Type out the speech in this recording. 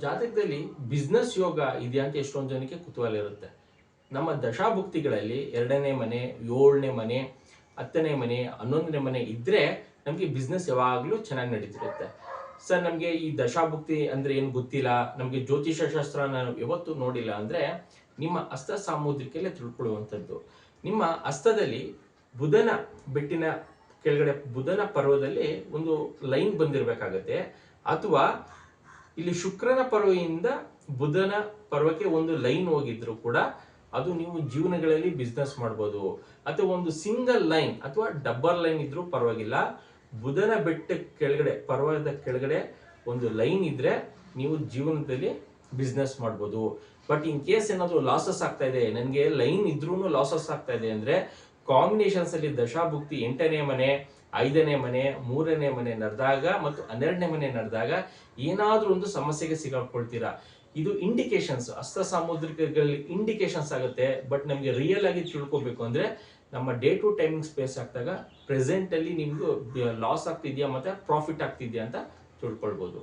ಜಾತಕದಲ್ಲಿ ಬಿಸ್ನೆಸ್ ಯೋಗ ಇದೆಯಾ ಅಂತ ಎಷ್ಟೊಂದು ಜನಕ್ಕೆ ಕುತೂಹಲ ಇರುತ್ತೆ ನಮ್ಮ ದಶಾಭುಕ್ತಿಗಳಲ್ಲಿ ಎರಡನೇ ಮನೆ, ಏಳನೇ ಮನೆ, ಹತ್ತನೇ ಮನೆ, ಹನ್ನೊಂದನೇ ಮನೆ ಇದ್ರೆ ನಮಗೆ ಬಿಸ್ನೆಸ್ ಯಾವಾಗಲೂ ಚೆನ್ನಾಗಿ ನಡೀತಿರುತ್ತೆ. ಸರ್, ನಮಗೆ ಈ ದಶಾಭುಕ್ತಿ ಅಂದ್ರೆ ಏನು ಗೊತ್ತಿಲ್ಲ. ನಮಗೆ ಜ್ಯೋತಿಷ ಶಾಸ್ತ್ರ ನಾನು ಯಾವತ್ತೂ ನೋಡಿಲ್ಲ ಅಂದ್ರೆ ನಿಮ್ಮ ಹಸ್ತ ಸಾಮುದ್ರಿಕೆಯಲ್ಲೇ ತಿಳ್ಕೊಳ್ಳುವಂಥದ್ದು. ನಿಮ್ಮ ಹಸ್ತದಲ್ಲಿ ಬುಧನ ಬೆಟ್ಟಿನ ಕೆಳಗಡೆ ಬುಧನ ಪರ್ವದಲ್ಲಿ ಒಂದು ಲೈನ್ ಬಂದಿರಬೇಕಾಗತ್ತೆ. ಅಥವಾ ಇಲ್ಲಿ ಶುಕ್ರನ ಪರ್ವದಿಂದ ಬುಧನ ಪರ್ವಕ್ಕೆ ಒಂದು ಲೈನ್ ಹೋಗಿದ್ರು ಕೂಡ ಅದು ನೀವು ಜೀವನಗಳಲ್ಲಿ ಬಿಸ್ನೆಸ್ ಮಾಡ್ಬೋದು. ಅಥವಾ ಒಂದು ಸಿಂಗಲ್ ಲೈನ್ ಅಥವಾ ಡಬಲ್ ಲೈನ್ ಇದ್ರೂ ಪರವಾಗಿಲ್ಲ. ಬುಧನ ಬೆಟ್ಟ ಕೆಳಗಡೆ ಪರ್ವದ ಕೆಳಗಡೆ ಒಂದು ಲೈನ್ ಇದ್ರೆ ನೀವು ಜೀವನದಲ್ಲಿ ಬಿಸ್ನೆಸ್ ಮಾಡ್ಬೋದು. ಬಟ್ ಇನ್ ಕೇಸ್ ಏನಾದ್ರು ಲಾಸಸ್ ಆಗ್ತಾ ಇದೆ, ನನಗೆ ಲೈನ್ ಇದ್ರೂ ಲಾಸಸ್ ಆಗ್ತಾ ಇದೆ ಅಂದ್ರೆ ಕಾಂಬಿನೇಷನ್ಸ್ ಅಲ್ಲಿ ದಶಾಭುಕ್ತಿ ಎಂಟನೇ ಮನೆ, ಐದನೇ ಮನೆ, ಮೂರನೇ ಮನೆ ನಡೆದಾಗ ಮತ್ತು ಹನ್ನೆರಡನೇ ಮನೆ ನಡೆದಾಗ ಏನಾದ್ರೂ ಒಂದು ಸಮಸ್ಯೆಗೆ ಸಿಗಾಕೊಳ್ತೀರಾ? ಇದು ಇಂಡಿಕೇಶನ್ಸ್ ಹಸ್ತ ಸಾಮುದ್ರಿಕಗಳಲ್ಲಿ ಇಂಡಿಕೇಶನ್ಸ್ ಆಗುತ್ತೆ ಬಟ್ ನಮಗೆ ರಿಯಲ್ ಆಗಿ ತಿಳ್ಕೊಬೇಕು ಅಂದ್ರೆ ನಮ್ಮ ಡೇ ಟು ಟೈಮಿಂಗ್ ಸ್ಪೇಸ್ ಆಗ್ತಾಗ ಪ್ರೆಸೆಂಟ್ ಅಲ್ಲಿ ನಿಮ್ಗೆ ಲಾಸ್ ಆಗ್ತಿದ್ಯಾ ಮತ್ತೆ ಪ್ರಾಫಿಟ್ ಆಗ್ತಿದ್ಯಾ ಅಂತ ತಿಳ್ಕೊಳ್ಬೋದು.